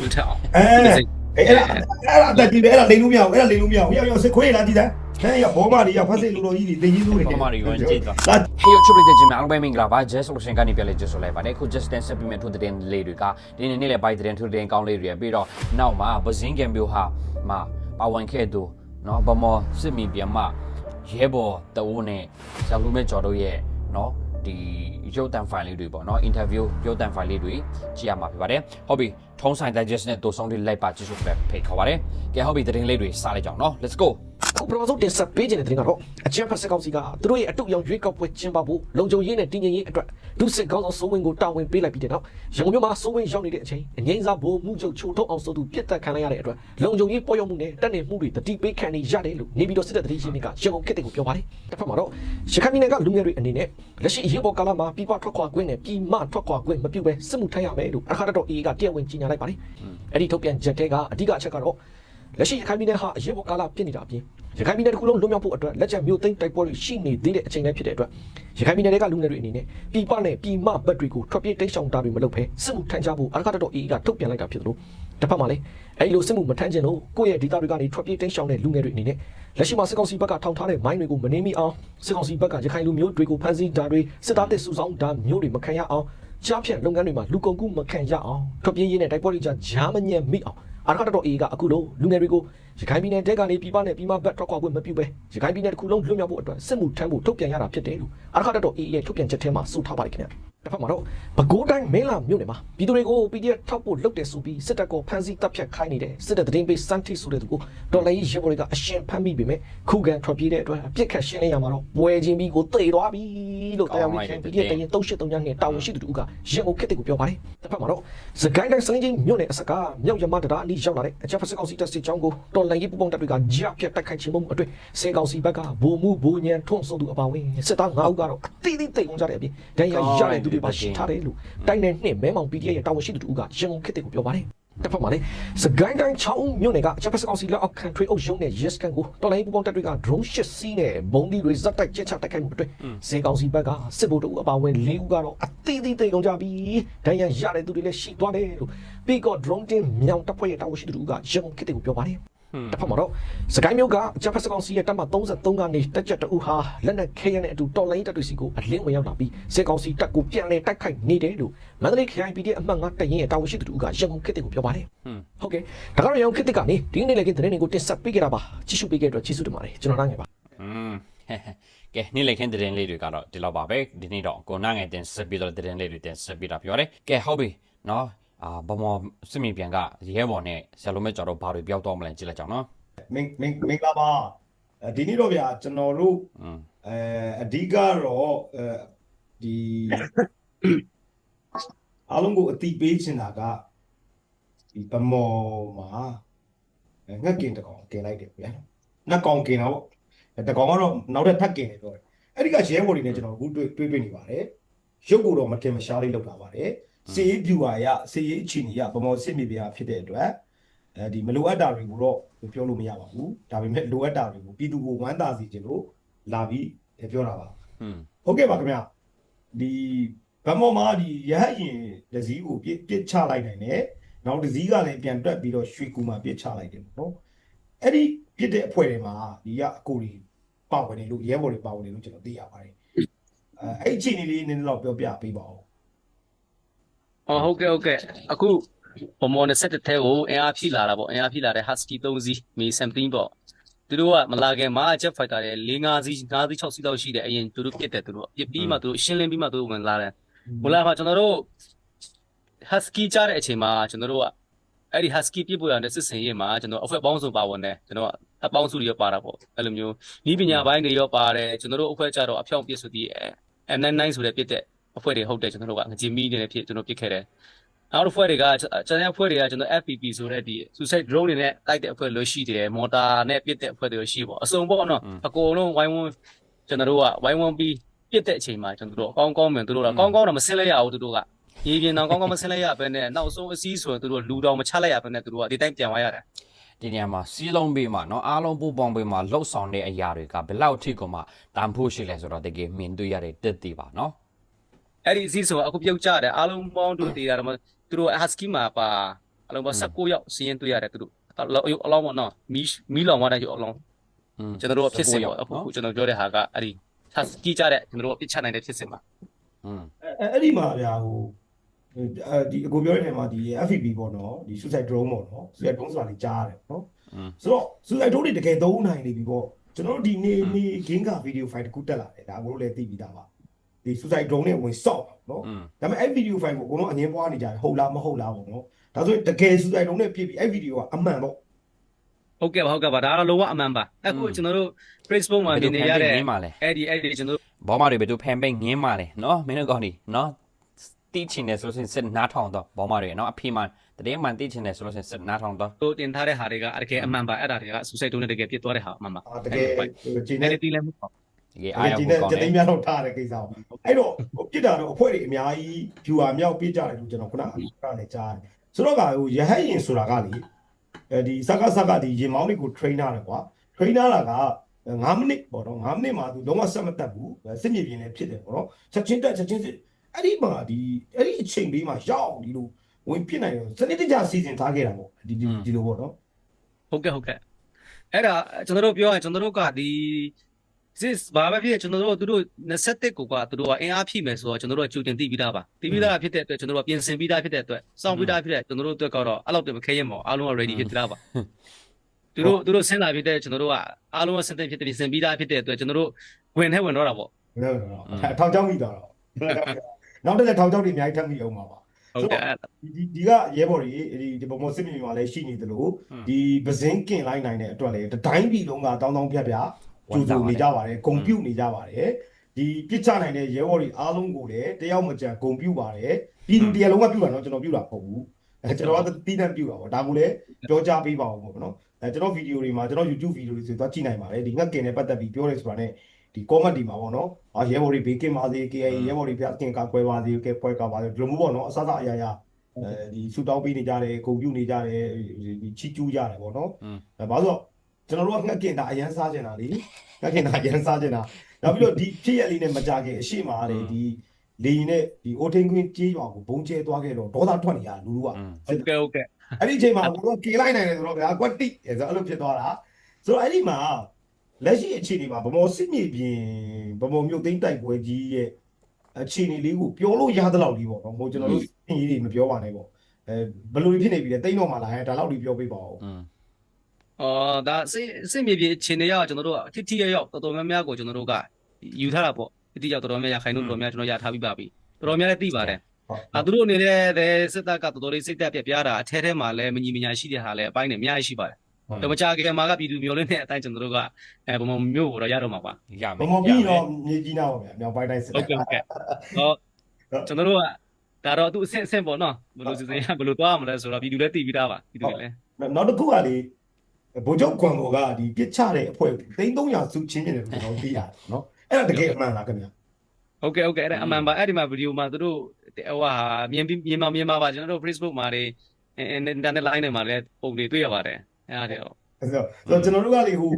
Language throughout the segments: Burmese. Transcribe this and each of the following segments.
လူထက်အောင် အဲအဲ့အဲ့ဒါအဲ့ဒါအတက်ကြီးပဲအဲ့ဒါလိန်လို့မရဘူးအဲ့ဒါလိန်လို့မရဘူးရောက်ရောက်စစ်ခွေးလာကြည့်တယ်ဟဲ့ရောက်ဘောမတွေရောက်ဖက်စစ်လူတော်ကြီးတွေတင်ကြီးစိုးတွေ ဘောမတွေဝင်ကြည့်တော့ လာ ဟေးချိုပရိသတ်ကြီးများအားလုံးပဲမင်္ဂလာပါ Jazz Solution ကနေပြန်လဲ Jazz ဆိုလိုက်ပါတယ်အခု Just Dance ပြမယ်ထိုးတဲ့လေးတွေကဒီနေ့နေ့လည်း byte တဲ့ထိုးတဲ့ကောင်းလေးတွေပြီးတော့နောက်မှာ Bazin Gambio ဟာမှာပါဝင်ခဲ့သူเนาะဗမောစစ်မီပြန်မရဲဘော်တအိုးနဲ့ဇာလူမဲကျော်တို့ရဲ့เนาะဒီရုပ်တံ file လေးတွေပေါ့เนาะ interview ရုပ်တံ file လေးတွေကြည့်ရမှာဖြစ်ပါတယ်ဟုတ်ပြီ ထုံးဆိုင် digest နဲ့တူဆောင်တွေလိုက်ပါကြည့်ရှုပဲဖိတ်ခေါ်ပါတယ်။ကဲဟုတ်ပြီသတင်းလေးတွေစလိုက်ကြအောင်နော် let's go ပထမဆုံးတင်ဆက်ပေးခြင်းတဲ့တင်ကတော့အချမ်းဖက်စစ်ကောင်စီကသူတို့ရဲ့အတုရောင်ရွေးကောက်ပွဲကျင်းပဖို့လုံခြုံရေးနဲ့တည်ငြိမ်ရေးအတွက်ဒုစစ်ကောင်းဆောင်စိုးဝင်းကိုတာဝန်ပေးလိုက်ပြီးတဲ့နောက်ရန်ကုန်မြို့မှာစိုးဝင်းရောက်နေတဲ့အချိန်အငိမ့်စားဗိုလ်မှုချုပ်ချိုထုံးအောင်ဆိုသူပြစ်တက်ခံလိုက်ရတဲ့အတွက်လုံခြုံရေးပေါ်ရောက်မှုနဲ့တက်နေမှုတွေတတိပေးခံနေရတယ်လို့နေပြည်တော်စစ်တပ်တတိရှိနေကရန်ကုန်ခေတ်တွေကိုပြောပါတယ်တစ်ဖက်မှာတော့ရခိုင်ပြည်နယ်ကလူငယ်တွေအနေနဲ့လက်ရှိအရေးပေါ်ကာလမှာပြည်ပထွက်ခွာခွင့်နဲ့ပြည်မထွက်ခွာခွင့်မပြုဘဲစစ်မှုထမ်းရမယ်လို့အခါတော်အေးကတရားဝင်ကြေညာလိုက်ပါတယ်အဲ့ဒီထုတ်ပြန်ချက်တွေကအဓိကအချက်ကတော့လက်ရှိရခိုင်ပြည်နယ်ဟာအရေးပေါ်ကာလဖြစ်နေတာအပြင် ရခိုင်ပြည်နယ်တစ်ခုလုံးလွတ်မြောက်ဖို့အတွက်လက်ချက်မျိုးသိမ်းတိုက်ပွဲတွေရှိနေသေးတဲ့အချိန်လည်းဖြစ်တဲ့အတွက်ရခိုင်ပြည်နယ်တွေကလူငယ်တွေအနေနဲ့ပြည်ပနဲ့ပြည်မဘက်တွေကိုထွက်ပြေးတိတ်ဆောင်တာတွေမလုပ်ဘဲစစ်မှုထမ်းကြဖို့အရကတတော်အေးကထုတ်ပြန်လိုက်တာဖြစ်တယ်လို့တစ်ဖက်မှာလည်းအဲဒီလိုစစ်မှုမထမ်းခြင်းလို့ကိုယ့်ရဲ့ဒေတာတွေကနေထွက်ပြေးတိတ်ဆောင်တဲ့လူငယ်တွေအနေနဲ့လက်ရှိမှာစစ်ကောင်စီဘက်ကထောင်ထားတဲ့မိုင်းတွေကိုမနှင်းမိအောင်စစ်ကောင်စီဘက်ကရခိုင်လူမျိုးတွေကိုဖမ်းဆီးတာတွေစစ်သားတစ်စုဆောင်တာမျိုးတွေမခံရအောင်ကြားဖြတ်လုပ်ငန်းတွေမှာလူကုန်ကူးမခံရအောင်ထွက်ပြေးရင်းနဲ့တိုက်ပွဲတွေကြားဂျာမညံမိအောင်အာရခတော်အေးကအခုလိုလူငယ်တွေကိုရခိုင်ပြည်နယ်တဲကနေပြည်ပနဲ့ပြည်မဘက်ထွက်ခွာခွင့်မပြုဘဲရခိုင်ပြည်နယ်တစ်ခုလုံးလွတ်မြောက်ဖို့အတွက်စစ်မှုထမ်းဖို့ထုတ်ပြန်ရတာဖြစ်တယ်လို့အာရခတော်အေးရဲ့ထုတ်ပြန်ချက်ထဲမှာဆိုထားပါတယ်ခင်ဗျာတစ်ဖက်မှာတော့ပဲခူးတိုင်းမင်းလာမြို့နယ်မှာပြည်သူတွေကို PDF ထောက်ဖို့လုပ်တယ်ဆိုပြီးစစ်တပ်ကဖမ်းဆီးတပ်ဖြတ်ခိုင်းနေတဲ့စစ်တပ်သတင်းပေးစန်းထိဆိုတဲ့သူကိုဒေါ်လာကြီးရေပေါ်တွေကအရှင်ဖမ်းမိပေမဲ့ခုခံထွက်ပြေးတဲ့အတွက်အပြစ်ခတ်ရှင်းလင်းရမှာတော့ပွဲချင်းပြီးကိုတိတ်သွားပြီလို့တရားဝင်ခံ PDF တရင်3839နဲ့တာဝန်ရှိသူတို့ကရန်ကုန်ခေတ်တွေကိုပြောပါတယ်တစ်ဖက်မှာတော့စကိုင်းတိုင်းစလင်းချင်းမြို့နယ်အစကားမြောက်ရမတရာအနီးရောက်လာတဲ့အချက်ဖစစ်ကောင်စီတပ်စစ်ကြောင်းကိုတော်လိုင်းရေးပူပေါင်းတပ်တွေကကြားဖြတ်တိုက်ခိုက်ခြင်းမှုအတွင်းစေကောင်စီဘက်ကဗိုလ်မှုဗိုလ်ညံထွန်းဆုံးသူအပါဝင်စစ်သား9ဦးကတော့အသီးသီးတိတ်ကုန်ကြတဲ့အပြင်ဒဏ်ရာရတဲ့သူတွေပါရှိထားတယ်လို့တိုင်းနယ်နှင့်မဲမောင် PDF ရဲ့တာဝန်ရှိသူတို့ကရန်ကုန်ခေတ်တွေကိုပြောပါတယ်တစ်ဖက်မှာလည်းစကိုင်းတိုင်းချောင်းမြို့နယ်ကအချက်ဖစစ်ကောင်စီလက်အောက်ခံထွေးအုပ်ရုံးနဲ့ yes ကန်ကိုတော်လိုင်းပူပေါင်းတပ်တွေက drone ရှစ်စီးနဲ့ဘုံဒီတွေဇက်တိုက်ချက်ချတိုက်ခိုက်မှုအတွင်းစေကောင်စီဘက်ကစစ်ဗိုလ်တို့အပါဝင်၄ဦးကတော့အသီးသီးတိတ်ကုန်ကြပြီးဒဏ်ရာရတဲ့သူတွေလည်းရှိသွားတယ်လို့ပြီးတော့ drone တင်မြောင်တပ်ဖွဲ့ရဲ့တာဝန်ရှိသူတို့ကရန်ကုန်ခေတ်တွေကိုပြောပါတယ် တစ်ဖက်မှာတော့စကိုင်းမျိုးကအကြပ်ဖက်စကောင်စီရဲ့တပ်မ33ကနေတက်ချက်တူဟာလက်နက်ခဲရနဲ့အတူတော်လိုင်းတပ်တွေစီကိုအလင်းဝင်ရောက်လာပြီးစစ်ကောင်စီတပ်ကိုပြန်လဲတိုက်ခိုက်နေတယ်လို့မန္တလေး KIPD အမှတ်9တပ်ရင်းရဲ့တာဝန်ရှိသူတို့ကရန်ကုန်ခေတ်တွေကိုပြောပါတယ်ဟုတ်ကဲ့ဒါကတော့ရန်ကုန်ခေတ်ကနေဒီနေ့လည်းကသတင်းတွေကိုတင်ဆက်ပေးကြတာပါကြည့်ရှုပေးကြတဲ့အတွက်ကျေးဇူးတင်ပါတယ်ကျွန်တော်နိုင်ငယ်ပါอืมကဲနေ့လည်ခင်းသတင်းလေးတွေကတော့ဒီလောက်ပါပဲဒီနေ့တော့ကိုနာငယ်တင်ဆက်ပြီးတော့သတင်းလေးတွေတင်ဆက်ပြီးတာပြောတယ်ကဲဟုတ်ပြီနော် အာဗမော်စစ်မီပြန်ကရဲဘော်နဲ့ဆရာလုံးမဲ့ကျော်တို့ဘာတွေပြောက်တော့မလဲကြည့်လိုက်ကြအောင်နော်မင်းမင်းမင်းကပါဒီနေ့တော့ဗျာကျွန်တော်တို့အဲအဓိကတော့အဲဒီအားလုံးကိုအတိပေးချင်တာကဒီဗမော်မှာငှက်ကင်တကောင်ကင်လိုက်တယ်ဗျာငှက်ကောင်ကင်တော့တကောင်ကတော့နောက်ထပ်ထပ်ကင်တယ်ပြောတယ်အဲ့ဒီကရဲဘော်တွေနဲ့ကျွန်တော်အခုတွေ့တွေ့နေပါတယ်ရုပ်ကိုတော့မတင်မရှားလေးလောက်တာပါတယ် စီရေးဗျူဟာရစီရေးအချင်းကြီးရဗမော်စစ်မြေပြာဖြစ်တဲ့အတွက်အဲဒီမလိုအပ်တာတွေကိုတော့ပြောလို့မရပါဘူးဒါပေမဲ့လိုအပ်တာတွေကိုပြည်သူကိုဝမ်းသာစေချင်လို့လာပြီးပြောတာပါอืมဟုတ်ကဲ့ပါခင်ဗျာဒီဗမော်မှာဒီရဟတ်ရင်ဒစည်းကိုပြစ်ပြစ်ချလိုက်နိုင်တယ်နောက်ဒစည်းကလည်းပြန်တွက်ပြီးတော့ရွှေကူမှာပြစ်ချလိုက်တယ်ပေါ့နော်အဲ့ဒီပြစ်တဲ့အဖွဲ့တွေမှာဒီကအကိုတွေပါဝင်နေလို့ရဲဘော်တွေပါဝင်နေလို့ကျွန်တော်သိရပါတယ်အဲအဲ့ဒီအချိန်လေးနည်းနည်းတော့ပြောပြပေးပါဦး ဟောဟုတ်ကဲ့ဟုတ်ကဲ့အခုဘုံမော်21ထဲကိုအင်အားဖြည့်လာတာပေါ့အင်အားဖြည့်လာတဲ့ Husky 3စီးမီ17ပေါ့သူတို့ကမလာခင်မှာ Jet Fighter တွေ4 5စီး5စီး6စီးလောက်ရှိတယ်အရင်သူတို့ပြစ်တယ်သူတို့ပြစ်ပြီးမှသူတို့ရှင်းလင်းပြီးမှသူတို့ဝင်လာတယ်ဝင်လာမှကျွန်တော်တို့ Husky ကြားတဲ့အချိန်မှာကျွန်တော်တို့ကအဲ့ဒီ Husky ပြစ်ပေါ်ရတဲ့စစ်စင်ရေးမှာကျွန်တော်အဖွဲပေါင်းစုံပါဝင်တယ်ကျွန်တော်ကအပေါင်းစုတွေရောပါတာပေါ့အဲ့လိုမျိုးဤပညာပိုင်းတွေရောပါတယ်ကျွန်တော်တို့အဖွဲကြတော့အဖြောင့်ပြစ်ဆိုပြီး M99 ဆိုတဲ့ပြစ်တဲ့ အဖွဲတွေဟုတ်တယ်ကျွန်တော်တို့ကငကြင်မီနေတဲ့ဖြစ်ကျွန်တော်ပြစ်ခဲ့တယ်နောက်တစ်ဖွဲ့တွေကကျန်တဲ့အဖွဲ့တွေကကျွန်တော် FPP ဆိုတဲ့ဒီ suicide drone တွေနဲ့တိုက်တဲ့အဖွဲ့လို့ရှိတယ်မော်တာနဲ့ပစ်တဲ့အဖွဲ့တွေလို့ရှိပေါ့အစုံပေါ့နော်အကုန်လုံးဝိုင်းဝန်းကျွန်တော်တို့ကဝိုင်းဝန်းပြီးပစ်တဲ့အချိန်မှာကျွန်တော်တို့အကောင်းကောင်းမြန်သူတို့ကကောင်းကောင်းတော့မဆင်းလိုက်ရဘူးသူတို့ကရေပြင်တော့ကောင်းကောင်းမဆင်းလိုက်ရဘဲနဲ့နောက်ဆုံးအစည်းဆိုရင်သူတို့လူတော်မချလိုက်ရဘဲနဲ့သူတို့ကဒီတိုင်းပြန်သွားရတယ်ဒီနေရာမှာစီးလုံးပေးမှာနော်အားလုံးပူပေါင်းပေးမှာလှုပ်ဆောင်တဲ့အရာတွေကဘယ်လောက်ထိကိုမှတန်ဖို့ရှိလဲဆိုတော့တကယ်မြင်တွေ့ရတဲ့တက်တည်ပါနော် အဲ့ဒီအစည်းအဝေးအခုပြုတ်ကြတယ်အားလုံးပေါင်းတို့တည်တာတော့သူတို့ husky မှာပါအလုံးပေါင်း16ယောက်စီးရင်တွေ့ရတယ်သူတို့အလောင်းပေါ့နော်မီမီလောင်သွားတဲ့အလောင်းကျွန်တော်တို့ဖြစ်စဉ်ပေါ့အခုကျွန်တော်ပြောတဲ့ဟာကအဲ့ဒီ husky ကြတဲ့ကျွန်တော်တို့အပြစ်ချနိုင်တဲ့ဖြစ်စဉ်ပါအဲ့အဲ့ဒီမှာဗျာဟိုဒီအကိုပြောတဲ့နေရာမှာဒီ FPV ပေါ့နော်ဒီ suicide drone ပေါ့နော် suicide drone ဆိုတာလေးကြားရတယ်နော်ဆိုတော့ suicide drone တွေတကယ်သုံးနိုင်နေပြီပေါ့ကျွန်တော်တို့ဒီနေ့နေ့ game က video file တခုတက်လာတယ်ဒါကိုလည်းသိပြီးသားပါ ဒီ suicide drone နဲ့ဝင်ဆော့ပါနော်อืมဒါပေမဲ့အဲ့ video file ကိုအကုန်လုံးအငင်းပွားနေကြတယ်ဟုတ်လားမဟုတ်လားပေါ့နော်ဒါဆိုရင်တကယ် suicide drone နဲ့ပြည့်ပြီးအဲ့ video ကအမှန်ပေါ့ဟုတ်ကဲ့ပါဟုတ်ကဲ့ပါဒါကတော့လုံးဝအမှန်ပါအခုကျွန်တော်တို့ Facebook မှာမြင်နေရတဲ့ငင်းပါလေအဲ့ဒီအဲ့ဒီကျွန်တော်တို့ဘောမတွေဘယ်သူဖန်ပိတ်ငင်းပါလေနော်မင်းတို့ကောင်းဒီနော်တီးချင်တယ်ဆိုလို့ရှိရင်စစ်နားထောင်တော့ဘောမတွေနော်အဖေမှန်တည်းမှန်တီးချင်တယ်ဆိုလို့ရှိရင်စစ်နားထောင်တော့တို့တင်ထားတဲ့ဟာတွေကတကယ်အမှန်ပါအဲ့ဒါတွေက suicide တုံးနဲ့တကယ်ပြစ်သွားတဲ့ဟာအမှန်ပါအာတကယ်ဂျင်းနည်းနဲ့နည်းတီးလဲမှုပေါ့ ဒီကေအဲ့အားရဒီဖို့နဲ့ကောင်းကျတသိယ်မ်းများတော့ထားတဲ့ကိစ္စပေါ့အဲ့တော့ဟိုပြစ်တာတော့အဖွဲ့တွေအများကြီး viewer မြောက်ပြကြတယ်လို့ကျွန်တော်ခုနကပြောနေကြားတယ်ဆိုတော့ကဟိုရဟတ်ရင်ဆိုတာကလေအဲဒီစကားစကားဒီရင်မောင်းတွေကို train ထားတယ်ကွာ train ထားတာက9မိနစ်ပေါ့နော်9မိနစ်မှာသူလုံးဝဆက်မတက်ဘူးစစ်မြေပြင်လည်းဖြစ်တယ်ပေါ့နော်ချက်ချင်းတက်ချက်ချင်းစစ်အဲ့ဒီမှာဒီအဲ့ဒီအချိန်လေးမှာရောက်ဒီလိုဝင်ပြစ်နိုင်တယ်စနစ်တကျစီစဉ်ထားခဲ့တာပေါ့ဒီဒီဒီလိုပေါ့နော်ဟုတ်ကဲ့ဟုတ်ကဲ့အဲ့ဒါကျွန်တော်တို့ပြောရင်ကျွန်တော်တို့ကဒီ စစ်ဘာပဲဖြစ်ကျွန်တော်တို့သူတို့21ကိုကသူတို့ကအင်အားဖြည့်မယ်ဆိုတော့ကျွန်တော်တို့ကကြိုတင်သိပြီးသားပါသိပြီးသားဖြစ်တဲ့အတွက်ကျွန်တော်တို့ကပြင်ဆင်ပြီးသားဖြစ်တဲ့အတွက်စောင့်ပြီးသားဖြစ်တဲ့ကျွန်တော်တို့အတွက်ကတော့အဲ့လောက်တည်းမခဲရင်မအောင်အားလုံးက ready ဖြစ်သားပါသူတို့သူတို့ဆင်းလာဖြစ်တဲ့ကျွန်တော်တို့ကအားလုံးကစတင်ဖြစ်တဲ့ပြင်ဆင်ပြီးသားဖြစ်တဲ့အတွက်ကျွန်တော်တို့ဝင်ထဲဝင်တော့တာပေါ့ဟုတ်တော့ထောင်ချောင်းမိသွားတော့နောက်တစ်လက်ထောင်ချောင်းတွေအများကြီးထပ်မိအောင်ပါပါဟုတ်ကဲ့အဲ့ဒီဒီကရဲဘော်တွေဒီဒီပုံမစစ်မြေမှာလည်းရှိနေသလိုဒီပဇင်းကင်လိုက်နိုင်တဲ့အတွက်လည်းတတိုင်းပြည်လုံးကတောင်းတောင်းပြပြ ကြိုးကြိုနေကြပါတယ်ဂုံပြုတ်နေကြပါတယ်ဒီပြစ်ချနိုင်တဲ့ရဲဘော်တွေအားလုံးကိုလည်းတယောက်မကြံဂုံပြုတ်ပါတယ်ပြည်သူတရားလုံးကပြုတ်တာနော်ကျွန်တော်ပြုတ်တာမဟုတ်ဘူးအဲကျွန်တော်ကတီးတန့်ပြုတ်တာပေါ့ဒါကိုလည်းပြောကြပေးပါဦးပေါ့နော်အဲကျွန်တော်ဗီဒီယိုတွေမှာကျွန်တော် YouTube ဗီဒီယိုတွေဆိုတော့ကြည့်နိုင်ပါတယ်ဒီငက်ကင်နဲ့ပတ်သက်ပြီးပြောရဲဆိုတာ ਨੇ ဒီ comment ဒီမှာပေါ့နော်အာရဲဘော်တွေဘေးကင်းပါစေ KA ရဲဘော်တွေပြကင်ကကွဲပါစေကဲပွဲကပါစေဒီလိုမျိုးပေါ့နော်အစစအရာရာ အဲဒီဆူတောင်းပေးနေကြတယ်ဂုံပြူနေကြတယ်ဒီချီကျူးကြတယ်ပေါ့နော် อืม အဲဘာလို့ဆိုတော့ ကျွန်တော်တို့ကငှက်ကင်တာအရန်စားကျင်တာလေငှက်ကင်တာအရန်စားကျင်တာနောက်ပြီးတော့ဒီဖြစ်ရလေးနဲ့မကြခင်အရှိမအားတယ်ဒီလေရင်နဲ့ဒီအိုထိန်ကွင်းကြေးရွာကိုဘုံကျဲသွားခဲ့တော့ဒေါသထွက်နေရလူတို့ကဟုတ်ကဲ့ဟုတ်ကဲ့အဲ့ဒီအချိန်မှာကိုကကေလိုက်နိုင်တယ်ဆိုတော့ဗျာကွက်တိဆိုတော့အဲ့လိုဖြစ်သွားတာဆိုတော့အဲ့ဒီမှာလက်ရှိအခြေအနေမှာဗမော်စစ်မြေပြင်ဗမော်မြို့သိမ်းတိုက်ပွဲကြီးရဲ့အခြေအနေလေးကိုပြောလို့ရသလောက်လေးပေါ့နော်မဟုတ်ကျွန်တော်တို့အင်းကြီးတွေမပြောပါနဲ့ပေါ့အဲဘယ်လိုဖြစ်နေပြီလဲတိတ်တော့မှလာဟဲ့ဒါလောက်လေးပြောပေးပါဦး အော်ဒါစိစိမြေပြေခြေနေရကျွန်တော်တို့ကတိတိရရောက်တော်တော်များများကိုကျွန်တော်တို့ကယူထားတာပေါ့တိတိရောက်တော်တော်များများခိုင်လို့တော်တော်များကျွန်တော်ရထားပြီးပါပြီတော်တော်များလည်းသိပါတယ်ဟုတ်အာသူတို့အနေနဲ့စစ်တပ်ကတော်တော်လေးစိတ်တက်ပြက်ပြားတာအထဲထဲမှာလည်းမညီမညာရှိတဲ့ဟာလည်းအပိုင်းနဲ့အများကြီးရှိပါတယ်တော့မကြခင်မှာကပြည်သူမျိုးလေးနဲ့အတိုင်းကျွန်တော်တို့ကအဲဘုံမျိုးကိုတော့ရတော့မှာပါရမယ်ဗမောပြီးတော့မြေကြီးနာပါဗျာမြောက်ပိုင်းတိုင်းစစ်ဟုတ်ကဲ့ဟုတ်ကဲ့ဟောကျွန်တော်တို့ကဒါတော့သူအဆင့်အဆင့်ပေါ့နော်ဘယ်လိုစီစဉ်ရဘယ်လိုသွားရမလဲဆိုတော့ပြည်သူလည်းသိပြီးသားပါပြည်သူတွေလည်းနောက်တစ်ခုကလေ ဗိုလ်ချုပ်ကွန်ဘောကဒီပြစ်ချတဲ့အဖွဲ့ကိုသိန်း300စုချင်းချင်းတယ်လို့ကျွန်တော်သိရတယ်နော်အဲ့ဒါတကယ်အမှန်လားခင်ဗျာဟုတ်ကဲ့ဟုတ်ကဲ့အဲ့ဒါအမှန်ပါအဲ့ဒီမှာဗီဒီယိုမှာသူတို့ဟိုဟာမြင်ပြီးမြင်မှာမြင်မှာပါကျွန်တော်တို့ Facebook မှာတွေအင်တာနက် line တွေမှာလည်းပုံတွေတွေ့ရပါတယ်အဲ့ဒါတွေတော့ဆိုတော့ကျွန်တော်တို့ကလေဟို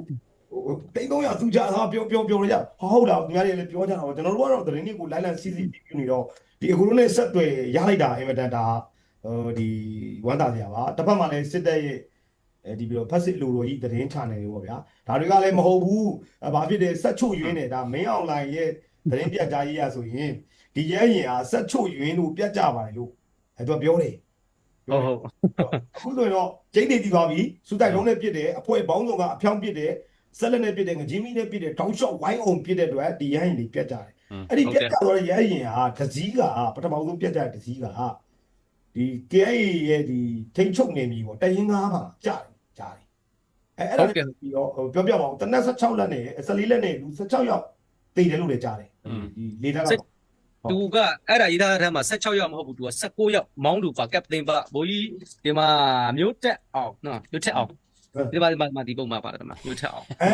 တိတ်300သူကြသားပြောပြောပြောရကြဟုတ်လားညီမတွေလည်းပြောကြတာပေါ့ကျွန်တော်တို့ကတော့သတင်းတွေကိုလိုက်လံစီစီပြနေတော့ဒီအခုလုံးနဲ့ဆက်တွေ့ရလိုက်တာအင်မတန်ဒါဟိုဒီဝမ်းသာစရာပါတစ်ဖက်မှာလည်းစစ်တပ်ရဲ့ အဲဒီပြီးတော့ဖက်စစ်လူလိုကြီးသတင်းချနေတယ်ပေါ့ဗျာဒါတွေကလည်းမဟုတ်ဘူးဘာဖြစ်တယ်ဆက်ချုပ်ယွင်းတယ်ဒါမင်းအောင်လိုင်ရဲ့သတင်းပြကြားရေးရဆိုရင်ဒီရဲရင်ဟာဆက်ချုပ်ယွင်းလို့ပြတ်ကြပါတယ်လို့အဲသူကပြောတယ်ဟုတ်ဟုတ်အခုဆိုရင်တော့ကျိန်းနေတည်သွားပြီစူတိုက်လုံးနဲ့ပြစ်တယ်အဖွဲဘောင်းဆောင်ကအဖြောင်းပြစ်တယ်ဆက်လက်နဲ့ပြစ်တယ်ငကြီးမီနဲ့ပြစ်တယ်တောင်းလျှောက်ဝိုင်းအောင်ပြစ်တဲ့အတွက်ဒီရဟရင်တွေပြတ်ကြတယ်အဲ့ဒီပြတ်ကြတော့ရဟရင်ဟာဒစည်းကပထမဆုံးပြတ်ကြတဲ့ဒစည်းကဒီ KA ရဲ့ဒီထိန်ချုပ်နေပြီပေါ့တရင်ငါးပါကြားတယ်ကြားတယ် အဲအဲ့ဒါပြီးတော့ပြောပြပါဦးတနက်16လက်နဲ့14လက်နဲ့လူ16ယောက်တည်တယ်လို့လည်းကြားတယ်ဒီလေးထားတော့သူကအဲ့ဒါရေးထားတဲ့ထဲမှာ16ရောက်မဟုတ်ဘူးသူက16ရောက်မောင်းသူပါကပ်တင်ပါဘိုးကြီးဒီမှာမျိုးတက်အောင်နော်မျိုးတက်အောင်ဒီမှာဒီမှာဒီပုံမှာပါတယ်ဒီမှာမျိုးတက်အောင်အဲ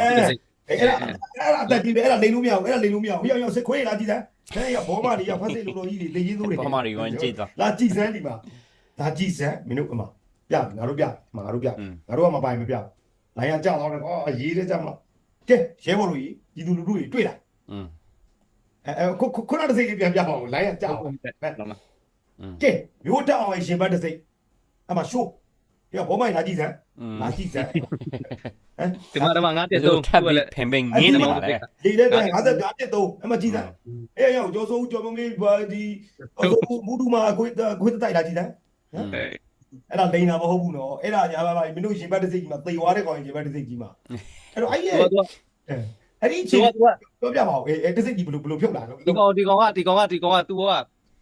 အဲ့ဒါအဲ့ဒါအတက်ကြီးပဲအဲ့ဒါလိန်လို့မရဘူးအဲ့ဒါလိန်လို့မရဘူးရောက်ရောက်စစ်ခွေးလာကြည့်စမ်းခဲရောက်ဘောမတွေရောက်ဖက်စစ်လူလိုကြီးတွေလေကြီးစိုးတွေဘောမတွေဝင်ကြည့်သွားလာကြည့်စမ်းဒီမှာလာကြည့်စမ်းမင်းတို့အမပြငါတို့ပြငါတို့ပြငါတို့ကမပိုင်မပြ လိုင်ရကြောက်တော့လည်းအော်အရေးတဲ့ကြောက်မှာကဲရဲဘော်တို့ကြီးဒီလူလူတို့ကြီးတွေ့လားอืมအဲခုခုနတစ်စိတ်လေးပြန်ပြပါဦးလိုင်ရကြောက်ပဲနော်ကဲမျိုးတက်အောင်ရင်ဘတ်တစ်စိတ်အမရှိုးပြဘောမိုင်းလာကြည့်စမ်းလာကြည့်စမ်းဟမ်ဒီမှာတော့ငါတက်တော့ထပ်ပြီးဖင်ပင်ငင်းနေပါလေဒီလက်ကငါတက်တာတက်တော့အမကြည့်စမ်းအေးရောက်ကျော်စိုးကျော်မုံလေးဒီအကုန်မူတူမှာအခွေအခွေတိုက်လာကြည့်စမ်းဟမ် အဲ့ဒါလိန်တာမဟုတ်ဘူးနော်အဲ့ဒါညာပါပါမင်းတို့ရှင်ဘတ်တစ်စိတ်ကြီးမှာသေသွားတဲ့ကောင်ရှင်ဘတ်တစ်စိတ်ကြီးမှာအဲ့တော့အဲ့ရဲ့သူကအဲ့ဒီသူချင်းကသူကပြောပြပါဦးအဲ့အဲ့တစ်စိတ်ကြီးဘယ်လိုဘယ်လိုဖြုတ်လာတော့ဒီကောင်ဒီကောင်ကဒီကောင်ကဒီကောင်ကသူက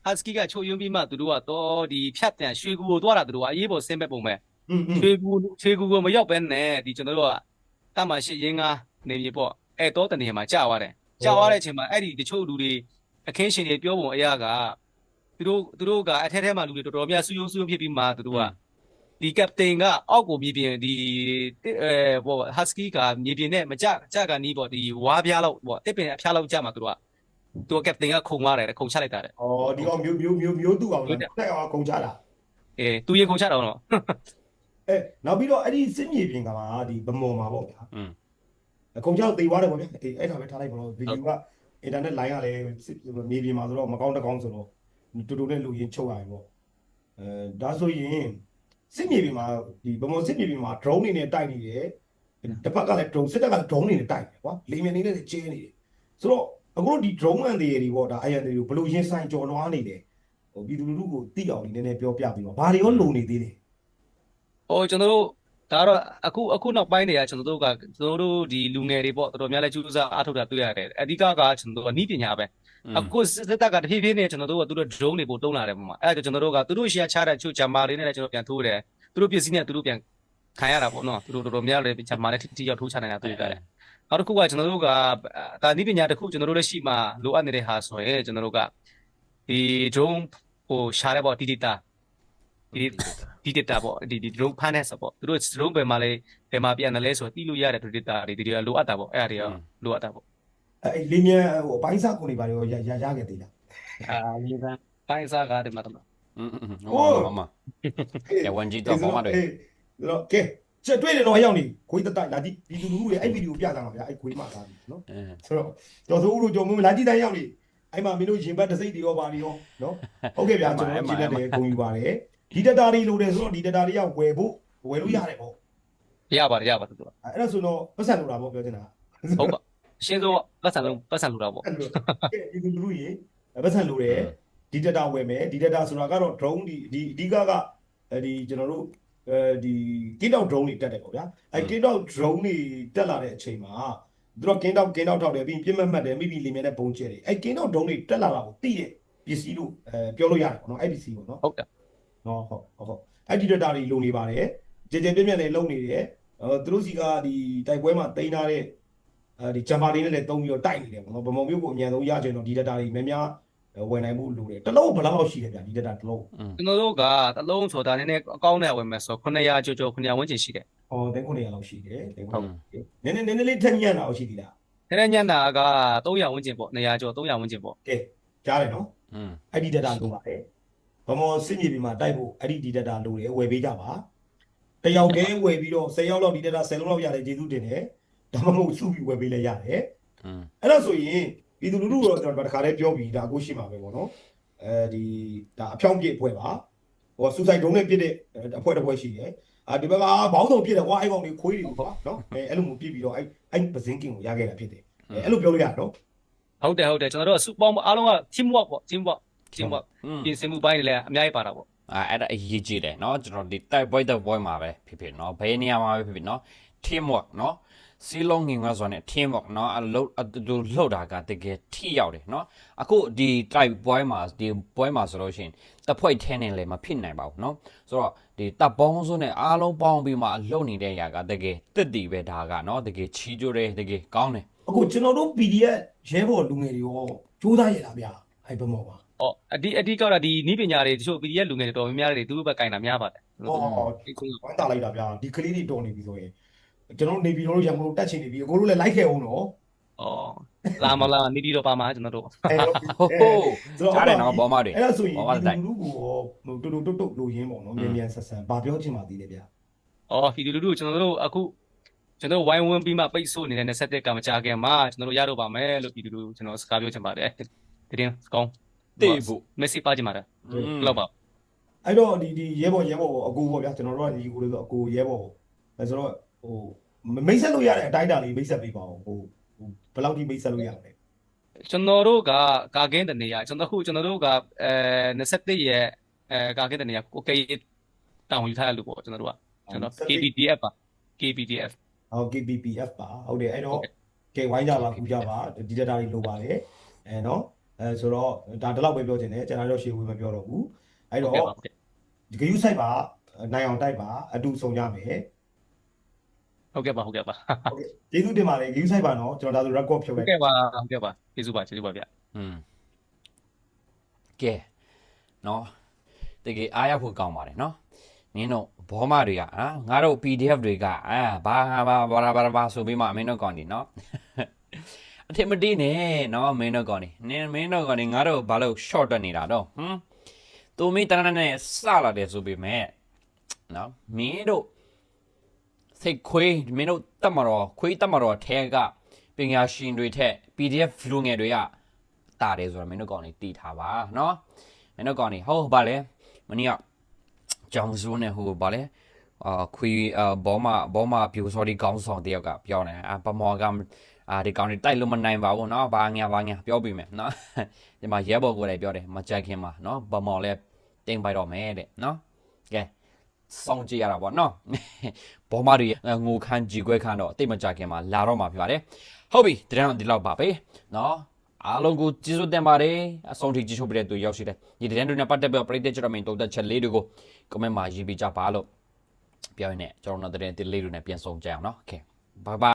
husky ကချုပ်ယွန်းပြီးမှသူတို့ကတော့ဒီဖြတ်တန်ရွှေကူကိုသွားတာသူတို့ကအရေးပေါ်ဆင်းမဲ့ပုံပဲอืมရွှေကူရွှေကူကိုမရောက်ပဲနဲ့ဒီကျွန်တော်တို့ကတတ်မှရှိရင်းကားနေပြီပေါ့အဲ့တော့တနေရာမှာကြာသွားတယ်ကြာသွားတဲ့အချိန်မှာအဲ့ဒီတချို့လူတွေအခင်းရှင်တွေပြောပုံအရာက သူတို့သူတို့ကအထက်ထဲမှာလူတွေတော်တော်များဆူယုံဆူယုံဖြစ်ပြီးမှသူတို့ကဒီကပတိန်ကအောက်ကိုမြေပြင်ဒီအဲပေါ့ဟတ်စကီကမြေပြင်နဲ့မကြကြကနီးပေါ့ဒီဝါးပြားလောက်ပေါ့တစ်ပင်အဖျားလောက်ကြမှာသူတို့ကသူကကပတိန်ကခုံသွားတယ်ခုံချလိုက်တာတဲ့။အော်ဒီအောင်မျိုးမျိုးမျိုးမျိုးသူ့အောင်တက်အောင်ခုံချတာ။အေးသူရေခုံချတာတော့အဲနောက်ပြီးတော့အဲ့ဒီစစ်မြေပြင်ကမှာဒီဗမော်မှာပေါ့ဗျာ။อืมအကုန်ကြောက်တေသွားတယ်ပေါ့ဗျာ။အေးအဲ့ဒါပဲထားလိုက်ပါတော့ဗီဒီယိုကအင်တာနက်လိုင်းကလည်းမြေပြင်မှာဆိုတော့မကောင်းတကောင်းဆိုတော့ တူတူနဲ့လူရင်ချုပ်ရတယ်ပေါ့အဲဒါဆိုရင်စစ်မြေပြင်မှာဒီဗမော်စစ်မြေပြင်မှာ drone တွေနဲ့တိုက်နေတယ်တစ်ဖက်ကလည်း drone စစ်တပ်က drone တွေနဲ့တိုက်တယ်ကွာလေမြန်နေနဲ့ကျဲနေတယ်ဆိုတော့အခုတို့ဒီ drone အန်တွေတွေပေါ့ဒါအရန်တွေကိုဘယ်လိုရင်ဆိုင်ကြော်လွှားနေတယ်ဟိုပြည်သူလူထုကိုသိအောင်နည်းနည်းပြောပြပြီးတော့ဘာတွေရောလုံနေသေးတယ်ဟိုကျွန်တော်တို့ ဒါကတော့အခုအခုနောက်ပိုင်းတွေကကျွန်တော်တို့ကကျွန်တော်တို့ဒီလူငယ်တွေပေါ့တော်တော်များများကြိုးစားအားထုတ်တာတွေ့ရတယ်အဓိကကကျွန်တော်တို့ကနီးပညာပဲအခုစစ်တပ်ကတဖြည်းဖြည်းနဲ့ကျွန်တော်တို့ကသူတို့ drone တွေပို့တုံးလာတယ်ပုံမှာအဲ့ဒါကျွန်တော်တို့ကသူတို့ရှေ့ချတဲ့ချို့ဂျမ်မာလေးနဲ့ကျွန်တော်ပြန်ထိုးတယ်သူတို့ပစ္စည်းနဲ့သူတို့ပြန်ခံရတာပေါ့နော်သူတို့တော်တော်များများလည်းဂျမ်မာနဲ့ထိရောက်ထိုးချနိုင်တာတွေ့ရတယ်နောက်တစ်ခုကကျွန်တော်တို့ကဒါနီးပညာတစ်ခုကျွန်တော်တို့လည်းရှိမှလိုအပ်နေတဲ့ဟာဆိုရင်ကျွန်တော်တို့ကဒီ drone ဟိုရှားတဲ့ပေါ့ data ဒီဒီတက်တာပေါ့ဒီဒီ drone ဖမ်းတဲ့ဆိုပေါ့သူတို့ drone ဘယ်မှာလဲဘယ်မှာပြန်တယ်လဲဆိုတော့သိလို့ရတဲ့ data တွေဒီတွေကလိုအပ်တာပေါ့အဲ့ဒါတွေကလိုအပ်တာပေါ့အဲ့လေးမြန်ဟိုအပိုင်းစားကုန်တွေပါတွေရရရခဲ့သေးလားအာလေးမြန်ပိုင်းစားကားတယ်မတော်ဟိုမမရဝန်ကြီးတော့မမတွေတော့ကဲကျတွေ့တယ်တော့ရောက်နေခွေးတတလာကြည့်ဒီလူလူတွေအဲ့ဗီဒီယိုပြတာတော့ဗျာအဲ့ခွေးမှသားပြီနော်ဆိုတော့ကျော်စိုးဦးတို့ကျော်မင်းလာကြည့်တိုင်းရောက်နေအဲ့မှာမင်းတို့ရင်ဘတ်တစိမ့်တွေရောပါနေရောနော်ဟုတ်ကဲ့ဗျာကျွန်တော်ကြည့်လက်တယ်ဂုဏ်ယူပါတယ် ဒီ data တွေလိုတယ်ဆိုတော့ဒီ data တွေရောက်ဝယ်ဖို့ဝယ်လို့ရတယ်ပေါ့ရပါတယ်ရပါတယ်သူကအဲ့ဒါဆိုတော့ပတ်စံလိုတာပေါ့ပြောချင်တာဟုတ်ပါအရှင်းဆုံးပတ်စံလုံးပတ်စံလိုတာပေါ့အဲ့လိုကဲဒီလူလူရေပတ်စံလိုတယ်ဒီ data ဝယ်မယ်ဒီ data ဆိုတာကတော့ drone ဒီဒီအဓိကကအဲဒီကျွန်တော်တို့အဲဒီကင်းတောက် drone တွေတက်တယ်ပေါ့ဗျာအဲကင်းတောက် drone တွေတက်လာတဲ့အချိန်မှာသူတို့ကင်းတောက်ကင်းတောက်ထောက်တယ်ပြီးပြင်းမမှတ်တယ်မိပြီးလေမြဲတဲ့ပုံကျဲတယ်အဲကင်းတောက် drone တွေတက်လာတာကိုသိတဲ့ပစ္စည်းလို့အဲပြောလို့ရတယ်ပေါ့နော်အဲ့ပစ္စည်းပေါ့နော်ဟုတ်တယ် နော်ဟုတ်ဟုတ်ဟုတ်အဲ့ဒီ data တွေလုံနေပါတယ်ကြည်ကြည်ပြည့်ပြည့်နဲ့လုံနေတယ်အဲသူတို့စီကဒီတိုက်ပွဲမှာတင်ထားတဲ့အဲဒီဂျမ်ပါလေးနဲ့လည်းတုံးပြီးတော့တိုက်နေတယ်ပေါ့နော်ဗမော်မျိုးကိုအမြန်ဆုံးရချင်တော့ဒီ data တွေများများဝယ်နိုင်မှုလိုတယ်တစ်လုံးဘယ်လောက်ရှိတယ်ဗျာဒီ data တစ်လုံးကျွန်တော်တို့ကတစ်လုံးဆိုတာနည်းနည်းအကောင်းနဲ့ဝင်မယ်ဆို900ကျော်ကျော်900ဝန်းကျင်ရှိတယ်ဟောသိန်း900လောက်ရှိတယ်သိန်း900နည်းနည်းနည်းနည်းလေးထက်ညံ့တာအောင်ရှိသေးလား။ဒါနဲ့ညံ့တာက300ဝန်းကျင်ပေါ့200ကျော်300ဝန်းကျင်ပေါ့ကဲကြားတယ်နော်อืมအဲ့ဒီ data လိုပါတယ်ဗ မော်စစ်မြေပြင်မှာတိုက်ဖို့အဲ့ဒီဒီ data လိုတယ်ဝယ်ပေးကြပါတယောက်တည်းဝယ်ပြီးတော့10ယောက်လောက်ဒီ data 10လုံးလောက်ရတယ်ကျေးဇူးတင်တယ်ဒါမှမဟုတ်စုပြီးဝယ်ပေးလဲရတယ်อืมအဲ့တော့ဆိုရင်ပြည်သူလူထုတော့ကျွန်တော်တခါတည်းပြောပြီးဒါကိုရှိမှာပဲပေါ့နော်အဲဒီဒါအဖြောင်းပြစ်အဖွဲ့ပါဟိုဆူဆိုင်ဒုံးနဲ့ပြစ်တဲ့အဖွဲ့တစ်ဖွဲ့ရှိတယ်အာဒီဘက်ကဘောင်းဆောင်ပြစ်တယ်ကွာအဲ့ကောင်တွေခွေးတွေကွာနော်အဲအဲ့လိုမျိုးပြစ်ပြီးတော့အဲ့အဲ့ပဇင်းကင်ကိုရခဲ့တာဖြစ်တယ်အဲအဲ့လိုပြောလို့ရနော်။ဟုတ်တယ်ဟုတ်တယ်ကျွန်တော်တို့ကစုပေါင်းအားလုံးက team work ပေါ့ team work team work อืม ပြင်ဆင်မှုပိုင်းတွေလည်းအများကြီးပါတာပေါ့ အဲအဲ့ဒါအရေးကြီးတယ်เนาะကျွန်တော်ဒီတိုက်ပွဲတိုက်ပွဲမှာပဲဖြစ်ဖြစ်เนาะဘယ်နေရာမှာပဲဖြစ်ဖြစ်เนาะ team work เนาะစီလုံးငင်ကဆိုတဲ့ team work เนาะအလုပ်အတူလှုပ်တာကတကယ်ထိရောက်တယ်เนาะအခုဒီတိုက်ပွဲမှာဒီပွဲမှာဆိုလို့ရှိရင်တစ်ဖွဲ့ထဲနဲ့လည်းမဖြစ်နိုင်ပါဘူးเนาะဆိုတော့ဒီတပ်ပေါင်းစုနဲ့အားလုံးပေါင်းပြီးမှလှုပ်နေတဲ့ຢာကတကယ်တက်တည်ပဲဒါကเนาะတကယ်ချီးကျိုးတယ်တကယ်ကောင်းတယ် အခုကျွန်တော်တို့ PDF ရဲဘော်လူငယ်တွေရောစူးစမ်းရတာဗျာအဲ့ဘက်မောပါ ။ အော်အဒီအဒီကတော့ဒီနီးပညာတွေတချို့ PDF လူငယ်တွေတော်များများတွေသူတို့ဘက်ကင်တာများပါတယ်။ဟောဒီကုန်းဝမ်းတာလိုက်တာဗျာဒီကလေးတွေတော်နေပြီဆိုရင်ကျွန်တော်နေပြီးတော့ရံမလို့တက်ချင်နေပြီအကိုတို့လည်းလိုက်ခဲ့အောင်နော်အော်လာမလာနီးပြီးတော့ပါမှာကျွန်တော်တို့အဲဟိုဟိုကြားတယ်နော်ဘောမတွေအဲ့ဒါဆိုရင်ဘောမတိုက်လူလူကိုဟိုတူတူတုတ်တုတ်လိုရင်းပေါ့နော်မြန်မြန်ဆက်ဆန်ဘာပြောချင်ပါသေးလဲဗျာ။အော်ဒီလူလူကျွန်တော်တို့အခုကျွန်တော်ဝိုင်းဝန်းပြီးမှပိတ်ဆို့နေတဲ့27ကမကြခင်မှာကျွန်တော်တို့ရတော့ပါမယ်လို့ဒီလူလူကျွန်တော်စကားပြောချင်ပါတယ်။တည်င်းကောင်း တေးဖို့မက်ဆေ့ပါချင်ပါတယ်อืมလောက်ပါအဲ့တော့ဒီဒီရဲဘော်ရဲဘော်အကူပေါ့ဗျာကျွန်တော်တို့ကညီကိုလေးဆိုအကူရဲဘော်အဲဆိုတော့ဟိုမိတ်ဆက်လို့ရတဲ့အတိုင်းအတာလေးမိတ်ဆက်ပေးပါဦးဟိုဟိုဘယ်လောက်ထိမိတ်ဆက်လို့ရမလဲကျွန်တော်တို့ကကာကင်းတနေရကျွန်တော်ခုကျွန်တော်တို့ကအဲ21ရက်အဲကာကင်းတနေရကိုကေတောင်းယူထားရလို့ပေါ့ကျွန်တော်တို့ကကျွန်တော် KPDF ပါ KPDF ဟော KPPF ပါဟုတ်တယ်အဲ့တော့ကဲဝိုင်းကြပါခုကြပါဒီ data တွေလိုပါတယ်အဲနော် အဲဆိုတော့ဒါဒီလောက်ပဲပြောချင်တယ်ကျွန်တော်တို့ရှေ့ဝေးမပြောတော့ဘူးအဲ့တော့ဟုတ်ကဲ့ပါဟုတ်ကဲ့ဒီဂယုဆိုင်ပါနိုင်အောင်တိုက်ပါအတူဆုံးကြမယ်ဟုတ်ကဲ့ပါဟုတ်ကဲ့ပါဟုတ်ကဲ့ကျေးဇူးတင်ပါတယ်ဂယုဆိုင်ပါနော်ကျွန်တော်ဒါဆို record ဖြုတ်ဟုလိုတ်က်ကဲ့ပါဟုတ်ကဲ့ပါကျေးဇူးပါကျေးဇူးပါဗျอืมကဲနော်တကယ်အားရဖို့ကောင်းပါတယ်နော်နင်းတို့ဘောမတွေကအာငါတို့ PDF တွေကအာဘာဘာဘာဘာဘာဘာဆိုပြီးမှမင်းတို့ကောင်းနေနော် အထင်မတီးနဲ့နော်မင်းတို့ကောင်နေနင်မင်းတို့ကောင်နေငါတို့ဘာလို့ short တက်နေတာတော့ဟမ်သူမင်းတရနဲ့စလာတယ်ဆိုပေမဲ့နော်မင်းတို့စိတ်ခွေးမင်းတို့တက်မတော်ခွေးတက်မတော်ထဲကပညာရှင်တွေထက် PDF လူငယ်တွေကတာတယ်ဆိုတာမင်းတို့ကောင်နေတည်ထားပါနော်မင်းတို့ကောင်နေဟုတ်ပါလေမနေ့ကကြောင်စိုးနဲ့ဟိုဘာလဲ အာခွေအာဘောမဘောမပြူစော်ဒီကောင်းဆောင်တယောက်ကပြောနေအာပမော်ကအာဒီကောင်နေတိုက်လို့မနိုင်ပါဘူးเนาะဘာညာဘာညာပြောပြီးမယ်เนาะဒီမှာရဲဘော်ကိုလည်းပြောတယ်မကြိုက်ခင်မှာเนาะပမော်လည်းတင်ပိုက်တော့မယ်တဲ့เนาะကဲစောင့်ကြည့်ရတာပေါ့เนาะဘောမတွေငိုခန်းကြည်ခွဲခန်းတော့တိတ်မကြခင်မှာလာတော့မှာဖြစ်ပါတယ်ဟုတ်ပြီတရံဒီလောက်ပါပဲเนาะ အားလုံးကိုကျေးဇူးတင်ပါတယ်အဆုံးထိကြည့်ရှုပေးတဲ့သူရောက်ရှိတယ်ဒီတဲ့တွေနဲ့ပတ်သက်ပြီးပရိသတ်ကြရမင်းတုံသက်ချက်လေးတွေကို comment မှာရေးပေးကြပါလို့ ပြောရင်းနဲ့ကျွန်တော်တို့တဲ့လေးတွေနဲ့ပြန်ဆောင်ကြအောင်เนาะโอเค bye bye